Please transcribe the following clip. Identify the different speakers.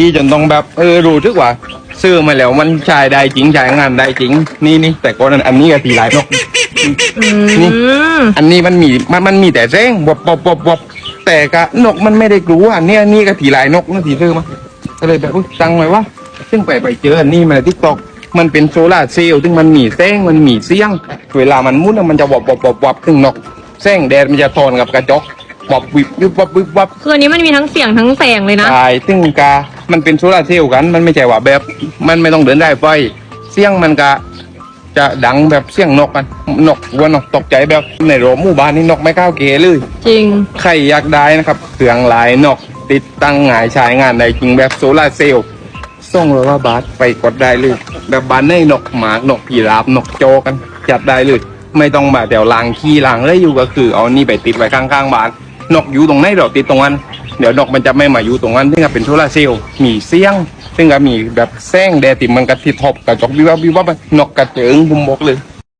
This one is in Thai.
Speaker 1: ที่จนต้องแบบเออรู้ทึกว่า ซื้อมาแล้วมันใช้ได้จริงใช้งานได้จริง นี่นี่แต่ก่อนนั้นอันนี้ก็ตีหลายนกนี่
Speaker 2: ม
Speaker 1: อันนี้มันมีมันมันมีแต่แจ้งบวบบวบบวบแต่กะนกมันไม่ได้กลัวอันเนี้ยนี่ก็ถีหลายนกนะถีซื้อมาก็เลยแบบอุ๊ยตังไว้ว่าซึ่งไปไปเจออันนี้มาทิกตอกมันเป็นโซลาร์เซลล์ซึ่งมันมีแสงมันมีเสียง เวลามันมุดมันจะวบบวบบวบซึ่งนกแสงแดดมันจะทอนกับกระจก บอบวิบวิบวับวิบวับ
Speaker 2: คืออันนี้มันมีทั้งเสียงทั้งแสงเลยนะ
Speaker 1: ใช่ซึ่งกามันเป็นโซลาร์เซลล์กัน มันไม่ใช่ว่าแบบ มันไม่ต้องเดินได้ไฟ เสียงมันกะจะดังแบบเสียงนกกันนกวัวนกตกใจแบบในโรงหมู่บ้านนี่นกไม่ก้าวเกเลย
Speaker 2: จริง
Speaker 1: ใครอยากได้นะครับเครื่องหลายนกติดตั้งหงายใช้งานได้จริงแบบโซลาร์เซลล์ส่งเลยว่าบาทไปกดได้เลยแบบบ้านในนกหมากนกผีราบนกโจกันจัดได้เลย ไม่ต้องมาเดี๋ยวลางขี้ลางเลยอยู่ก็คือเอานี่ไปติดไว้ข้างๆบ้าน นกอยู่ตรงไหนเราติดตรงนั้น เดี๋ยวนกมันจะไม่มาอยู่ตรงนั้นซึ่งก็เป็นโซลาร์เซลล์มีเสียง ซึ่งก็มีแบบแสงแดดติมันกระทิทบกระจกวิววับวิววับนกกระเจิงบุมบกเลย